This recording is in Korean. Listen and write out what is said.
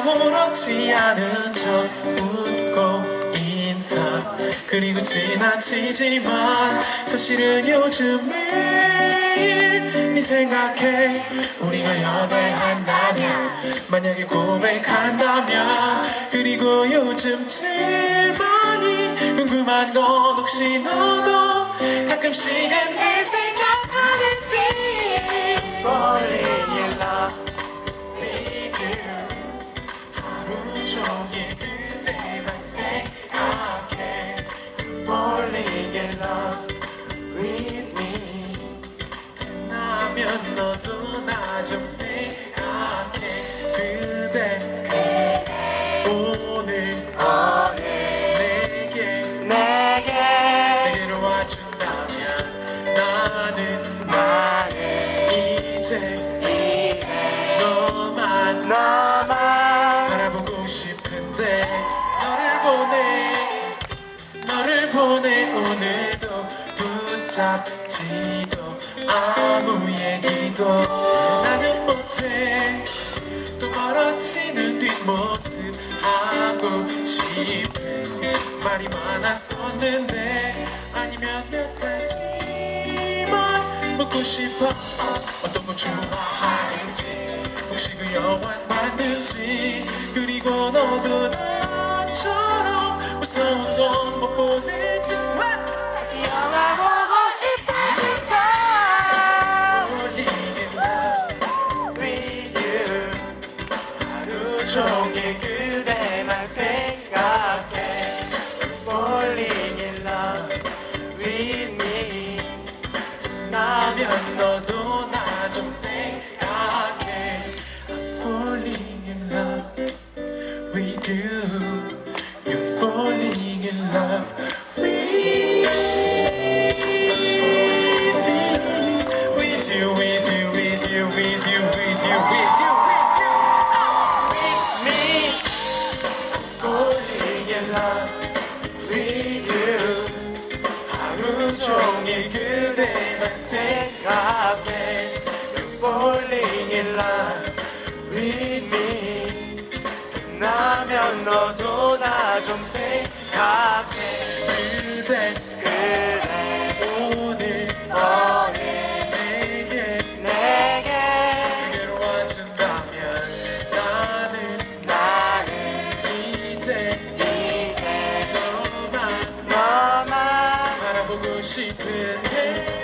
아무렇지 않은 척 웃고 인사. 그리고 지나치지만 사실은 요즘 매일 네 생각해. 우리가 연애한다면 만약에 고백한다면 그리고 요즘 제일 많이 궁금한 건 혹시 너도 가끔씩은 날 생각하는지 좀 생각해. 그대 오늘 내게 내게. 내게로 와준다면 나는 나의 이제 너만 바라보고 싶은데 너를 보내 너를 보내. 오늘도 붙잡지도 아무 얘기도 나는 못해. 또 멀어지는 뒷모습 하고 싶은 말이 많았었는데 아니면 몇 가지만 묻고 싶어. 어떤 걸 좋아하는지 혹시 그 영화 봤는지 그리고 너도 나처럼 무서운 건 못 보내 그대만 생각해 Falling in love with me with you, with you, with you, with you, with you, 종일 그대만 생각해 You're falling in love with me 나면 너도 나 좀 생각해 이제